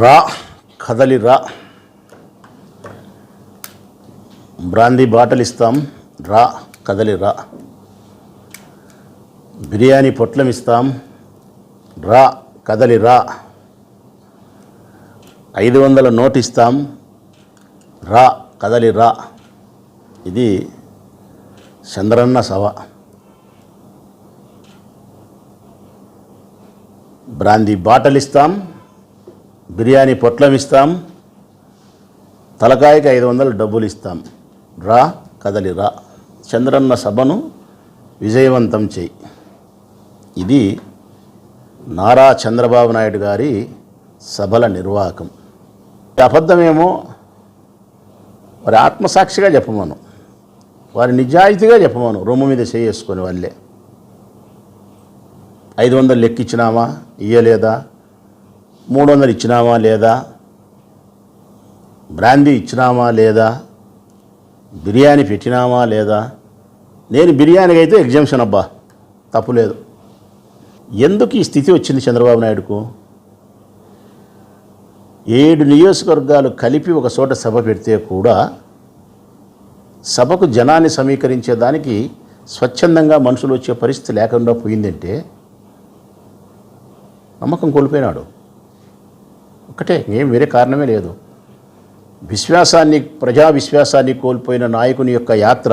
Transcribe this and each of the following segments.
రా కదలి రా. బ్రాందీ బాటలు ఇస్తాం రా కదలి రా. బిర్యానీ పొట్లం ఇస్తాం రా కదలి రా. ఐదు వందల నోట్ ఇస్తాం రా కదలి రా. ఇది చంద్రన్న సభ. బ్రాందీ బాటలు ఇస్తాం బిర్యానీ పొట్లం ఇస్తాం తలకాయకి ఐదు వందలు డబ్బులు ఇస్తాం రా కదలి రా. చంద్రన్న సభను విజయవంతం చేయి. ఇది నారా చంద్రబాబు నాయుడు గారి సభల నిర్వాహకం. అబద్ధమేమో వారి ఆత్మసాక్షిగా చెప్పమను. వారి నిజాయితీగా చెప్పమను. రొమ్ము మీద చేసుకొని వాళ్ళే. ఐదు వందలు లెక్కిచ్చినామా? ఇయ్యలేదా? మూడు వందలు ఇచ్చినామా లేదా? బ్రాందీ ఇచ్చినామా లేదా? బిర్యానీ పెట్టినామా లేదా? నేను బిర్యానీకి అయితే ఎగ్జామ్షన్ అబ్బా తప్పులేదు ఎందుకు ఈ స్థితి వచ్చింది చంద్రబాబు నాయుడుకు? ఏడు నియోజకవర్గాలు కలిపి ఒక చోట సభ పెడితే కూడా సభకు జనాన్ని సమీకరించేదానికి స్వచ్ఛందంగా మనుషులు వచ్చే పరిస్థితి లేకుండా పోయిందంటే నమ్మకం కోల్పోయినాడు. ఒకటే ఏం వేరే కారణమే లేదు. విశ్వాసాన్ని ప్రజా విశ్వాసాన్ని కోల్పోయిన నాయకుని యొక్క యాత్ర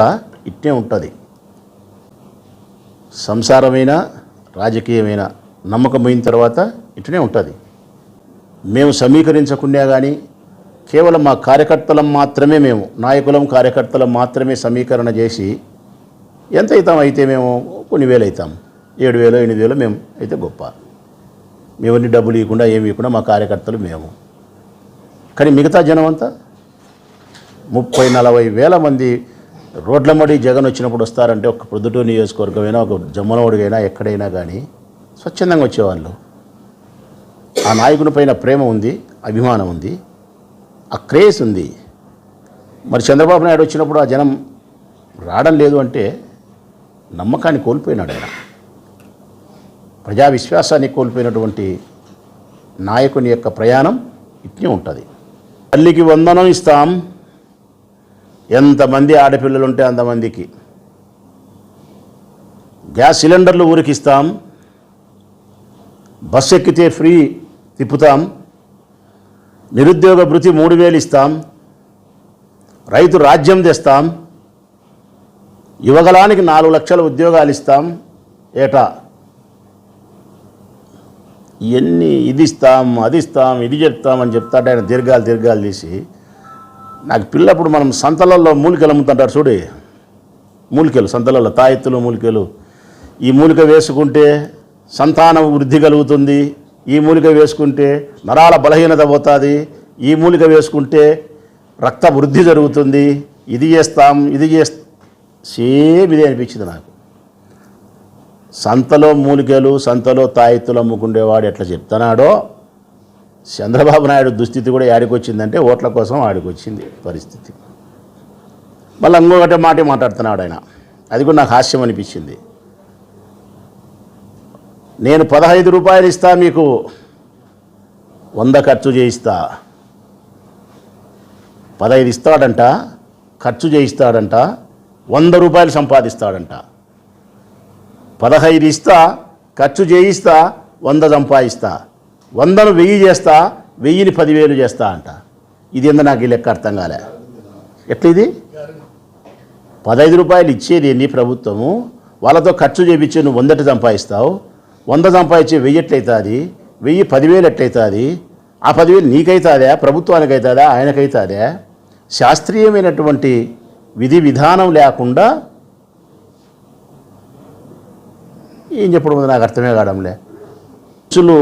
ఇట్టే ఉంటుంది. సంసారమైన రాజకీయమైన నమ్మకం తర్వాత ఇట్నే ఉంటుంది. మేము సమీకరించకుండా కానీ కేవలం మా కార్యకర్తలం మాత్రమే మేము నాయకులం కార్యకర్తలం మాత్రమే సమీకరణ చేసి ఎంత అవుతాం అయితే మేము? కొన్ని వేలు అవుతాం ఏడు వేలు ఎనిమిది వేలు మేము అయితే గొప్ప. మేవన్నీ డబ్బులు ఇవ్వకుండా ఏమి ఇవ్వకుండా మా కార్యకర్తలు మేము. కానీ మిగతా జనం అంతా ముప్పై నలభై వేల మంది రోడ్ల మడి జగన్ వచ్చినప్పుడు వస్తారంటే ఒక ప్రొద్దుటూరు నియోజకవర్గమైనా ఒక జమ్మనవాడికైనా ఎక్కడైనా కానీ స్వచ్ఛందంగా వచ్చేవాళ్ళు. ఆ నాయకుని పైన ప్రేమ ఉంది అభిమానం ఉంది ఆ క్రేజ్ ఉంది. మరి చంద్రబాబు నాయుడు వచ్చినప్పుడు ఆ జనం రావడం లేదు అంటే నమ్మకాన్ని కోల్పోయినాడు ఆయన. ప్రజా విశ్వాసాన్ని కోల్పోయినటువంటి నాయకుని యొక్క ప్రయాణం ఇట్నే ఉంటుంది. తల్లికి వందనం ఇస్తాం. ఎంతమంది ఆడపిల్లలు ఉంటే అంతమందికి. గ్యాస్ సిలిండర్లు ఊరికి ఇస్తాం బస్సు ఎక్కితే ఫ్రీ తిప్పుతాం. నిరుద్యోగ భృతి మూడు వేలు ఇస్తాం. రైతు రాజ్యం తెస్తాం. యువగలానికి నాలుగు లక్షల ఉద్యోగాలు ఇస్తాం. ఏటా? ఇవన్నీ ఇది ఇస్తాం అది ఇస్తాం ఇది చెప్తాం అని చెప్తాడు ఆయన దీర్ఘాలు దీర్ఘాలు తీసి నాకు పిల్లప్పుడు మనం సంతలలో మూలికలు అమ్ముతుంటారు చూడు. మూలికలు సంతలలో తాయెత్తులు మూలికలు. ఈ మూలిక వేసుకుంటే సంతానం వృద్ధి కలుగుతుంది. ఈ మూలిక వేసుకుంటే నరాల బలహీనత పోతుంది. ఈ మూలిక వేసుకుంటే రక్త వృద్ధి జరుగుతుంది. ఇది చేస్తాం ఇది చేస్తాం సేమ్ ఇదే అనిపించింది నాకు. సంతలో మూలికలు సంతలో తాయెత్తులు అమ్ముకుండేవాడు ఎట్లా చెప్తున్నాడో చంద్రబాబు నాయుడు దుస్థితి కూడా ఆడికొచ్చిందంటే ఓట్ల కోసం ఆడికొచ్చింది పరిస్థితి. మళ్ళీ ఇంకొకటి మాట మాట్లాడుతున్నాడు ఆయన. అది కూడా నాకు హాస్యం అనిపించింది. నేను పదహైదు రూపాయలు ఇస్తా మీకు వంద ఖర్చు చేయిస్తా. పదహైదు ఇస్తాడంట ఖర్చు చేయిస్తాడంట వంద రూపాయలు సంపాదిస్తాడంట. పదహైదు ఇస్తా ఖర్చు చేయిస్తా వంద సంపాదిస్తా. వందను వెయ్యి చేస్తా వెయ్యిని పదివేలు చేస్తా అంట. ఇది ఏందో నాకు ఈ లెక్క అర్థం కాలే. ఎట్లా ఇది పదహైదు రూపాయలు ఇచ్చేది ఎన్ని ప్రభుత్వము? వాళ్ళతో ఖర్చు చేయించి నువ్వు వందటి సంపాదిస్తావు. వంద సంపాదించి వెయ్యి ఎట్లయితుంది? వెయ్యి పదివేలు ఎట్లయితుంది? ఆ పదివేలు నీకైతుందా? ప్రభుత్వానికి అవుతుందా ఆయనకైతుందా? శాస్త్రీయమైనటువంటి విధి విధానం లేకుండా ఏం చెప్పడం నాకు అర్థమే కావడంలే. ఖర్చులు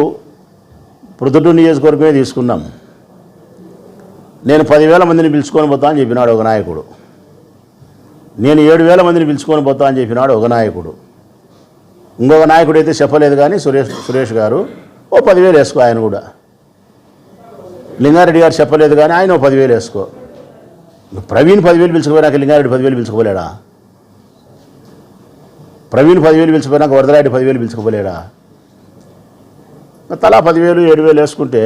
ప్రొద్దుటూరు నియోజకవర్గమే తీసుకున్నాం. నేను పదివేల మందిని పిలుచుకొని పోతా అని చెప్పినాడు ఒక నాయకుడు. నేను ఏడు వేల మందిని పిలుచుకొని పోతా అని చెప్పినాడు ఒక నాయకుడు. ఇంకొక నాయకుడు అయితే చెప్పలేదు కానీ సురేష్ సురేష్ గారు ఓ పదివేలు వేసుకో ఆయన కూడా. లింగారెడ్డి గారు చెప్పలేదు కానీ ఆయన ఓ పదివేలు వేసుకో. ప్రవీణ్ పదివేలు పిలుచుకుపోయినాక లింగారెడ్డి పదివేలు పిలుచుకోలేడా ప్రవీణ్ పదివేలు పిలిచిపోయినాక వరదరాయుడు పదివేలు పిలుచుకోలేడా తలా పదివేలు ఏడు వేలు వేసుకుంటే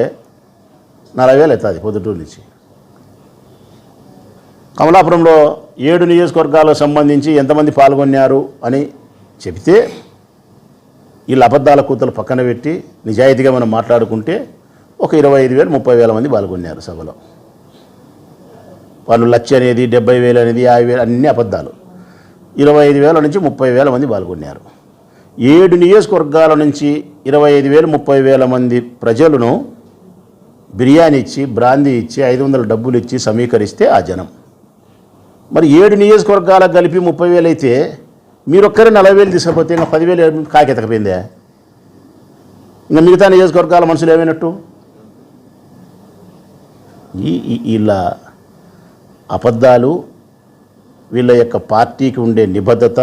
నలభై వేలు అవుతుంది పొద్దుటూరు నుంచి. కమలాపురంలో ఏడు నియోజకవర్గాలకు సంబంధించి ఎంతమంది పాల్గొన్నారు అని చెబితే వీళ్ళ అబద్ధాల కూతలు పక్కన పెట్టి నిజాయితీగా మనం మాట్లాడుకుంటే ఒక ఇరవై ఐదు వేలు ముప్పై వేల మంది పాల్గొన్నారు సభలో. వాళ్ళు లక్ష అనేది డెబ్బై వేలు అనేది యాభై వేలు అన్ని అబద్ధాలు. ఇరవై ఐదు వేల నుంచి ముప్పై వేల మంది పాల్గొన్నారు. ఏడు నియోజకవర్గాల నుంచి ఇరవై ఐదు వేలు ముప్పై వేల మంది ప్రజలను బిర్యానీ ఇచ్చి బ్రాందీ ఇచ్చి ఐదు వందల డబ్బులు ఇచ్చి సమీకరిస్తే ఆ జనం. మరి ఏడు నియోజకవర్గాలకు కలిపి ముప్పై వేలు అయితే మీరొక్కరే నలభై వేలు తీసుకపోతే ఇంకా పదివేలు కాకెతకపోయిందే ఇంకా మిగతా నియోజకవర్గాల మనుషులు ఏమైనట్టు? ఈ ఇలా అబద్ధాలు వీళ్ళ యొక్క పార్టీకి ఉండే నిబద్ధత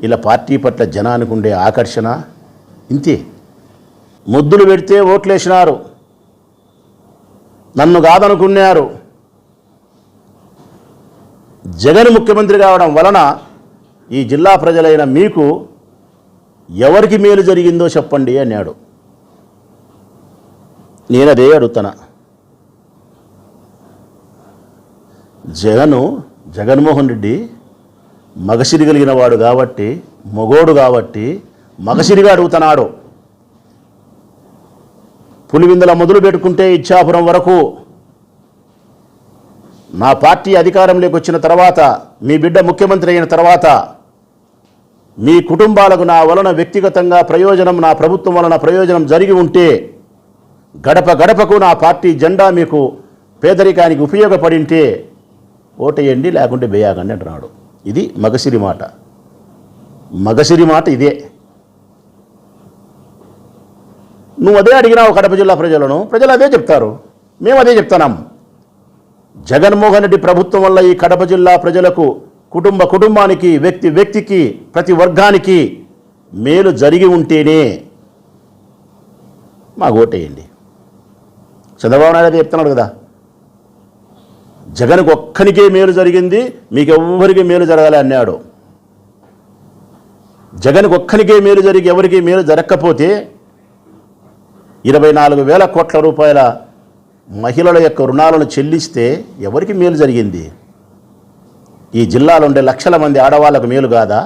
వీళ్ళ పార్టీ పట్ల జనానికి ఉండే ఆకర్షణ ఇంతే. ముద్దులు పెడితే ఓట్లేసినారు. నన్ను కాదనుకున్నారు. జగన్ ముఖ్యమంత్రి కావడం వలన ఈ జిల్లా ప్రజలైన మీకు ఎవరికి మేలు జరిగిందో చెప్పండి అన్నాడు. నేను అదే అడుగుతున్నా. జగను జగన్మోహన్ రెడ్డి మగసిరి కలిగిన వాడు కాబట్టి మొగోడు కాబట్టి మగసిరిగా అడుగుతున్నాడు. పులివిందల మొదలు పెట్టుకుంటే ఇచ్చాపురం వరకు. నా పార్టీ అధికారంలోకి వచ్చిన తర్వాత మీ బిడ్డ ముఖ్యమంత్రి అయిన తర్వాత మీ కుటుంబాలకు నా వలన వ్యక్తిగతంగా ప్రయోజనం నా ప్రభుత్వం వలన ప్రయోజనం జరిగి ఉంటే గడప గడపకు నా పార్టీ జెండా మీకు పేదరికానికి ఉపయోగపడింటే ఓటేయండి లేకుంటే వేయాగండి అంటున్నాడు. ఇది మగసిరి మాట. మగసిరి మాట ఇదే. నువ్వు అదే అడిగినావు కడప జిల్లా ప్రజలను. ప్రజలు అదే చెప్తారు. మేము అదే చెప్తున్నాం. జగన్మోహన్ రెడ్డి ప్రభుత్వం వల్ల ఈ కడప జిల్లా ప్రజలకు కుటుంబ కుటుంబానికి వ్యక్తి వ్యక్తికి ప్రతి వర్గానికి మేలు జరిగి ఉంటేనే మాకు ఓటేయండి. చంద్రబాబు నాయుడు చెప్తున్నాడు కదా. జగన్కు ఒక్కనికే మేలు జరిగింది మీకు ఎవ్వరికి మేలు జరగాలి అన్నాడు. జగన్కు ఒక్కనికే మేలు జరిగి ఎవరికి మేలు జరగకపోతే ఇరవై నాలుగు వేల కోట్ల రూపాయల మహిళల యొక్క రుణాలను చెల్లిస్తే ఎవరికి మేలు జరిగింది? ఈ జిల్లాలో ఉండే లక్షల మంది ఆడవాళ్ళకు మేలు కాదా?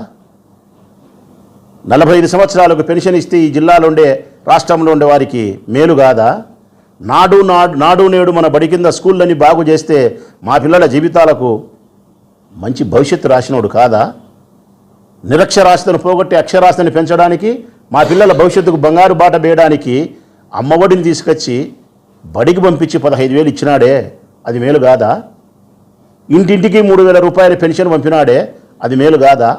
నలభై ఐదు సంవత్సరాలకు పెన్షన్ ఇస్తే ఈ జిల్లాలో ఉండే రాష్ట్రంలో ఉండే వారికి మేలు కాదా? నాడు నాడు నాడు నేడు మన బడి కింద స్కూళ్ళని బాగు చేస్తే మా పిల్లల జీవితాలకు మంచి భవిష్యత్తు రాసినోడు కాదా? నిరక్షరాస్యతను పోగొట్టి అక్షరాస్యతని పెంచడానికి మా పిల్లల భవిష్యత్తుకు బంగారు బాట వేయడానికి అమ్మఒడిని తీసుకొచ్చి బడికి పంపించి పదహైదు వేలు ఇచ్చినాడే. అది మేలు కాదా? ఇంటింటికి మూడు వేల రూపాయల పెన్షన్ పంపినాడే. అది మేలు కాదా?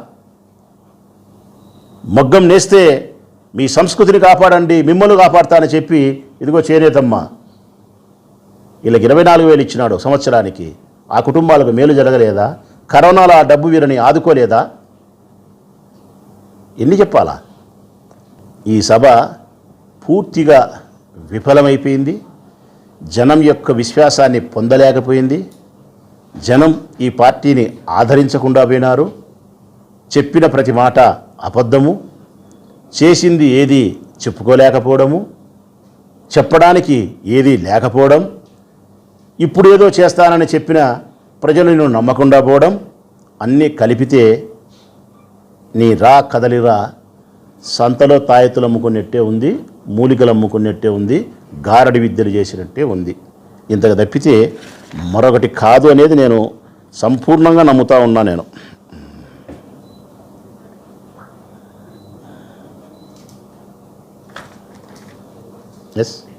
మగ్గం నేస్తే మీ సంస్కృతిని కాపాడండి మిమ్మల్ని కాపాడతానని చెప్పి ఇదిగో చేనేతమ్మ వీళ్ళకి ఇరవై నాలుగు వేలు ఇచ్చినాడు సంవత్సరానికి. ఆ కుటుంబాలకు మేలు జరగలేదా? కరోనాలో ఆ డబ్బు వీరిని ఆదుకోలేదా? ఎన్ని చెప్పాలా? ఈ సభ పూర్తిగా విఫలమైపోయింది. జనం యొక్క విశ్వాసాన్ని పొందలేకపోయింది. జనం ఈ పార్టీని ఆదరించకుండా పోయినారు. చెప్పిన ప్రతి మాట అబద్ధము. చేసింది ఏది చెప్పుకోలేకపోవడము. చెప్పడానికి ఏదీ లేకపోవడం ఇప్పుడు ఏదో చేస్తానని చెప్పిన ప్రజలు నిన్ను నమ్మకుండా పోవడం అన్నీ కలిపితే నీ రా కదలిరా సంతలో తాయెత్తులు అమ్ముకున్నట్టే ఉంది మూలికలు అమ్ముకున్నట్టే ఉంది గారడి విద్యలు చేసినట్టే ఉంది. ఇంతకు తప్పితే మరొకటి కాదు అనేది నేను సంపూర్ణంగా నమ్ముతా ఉన్నా నేను. Yes.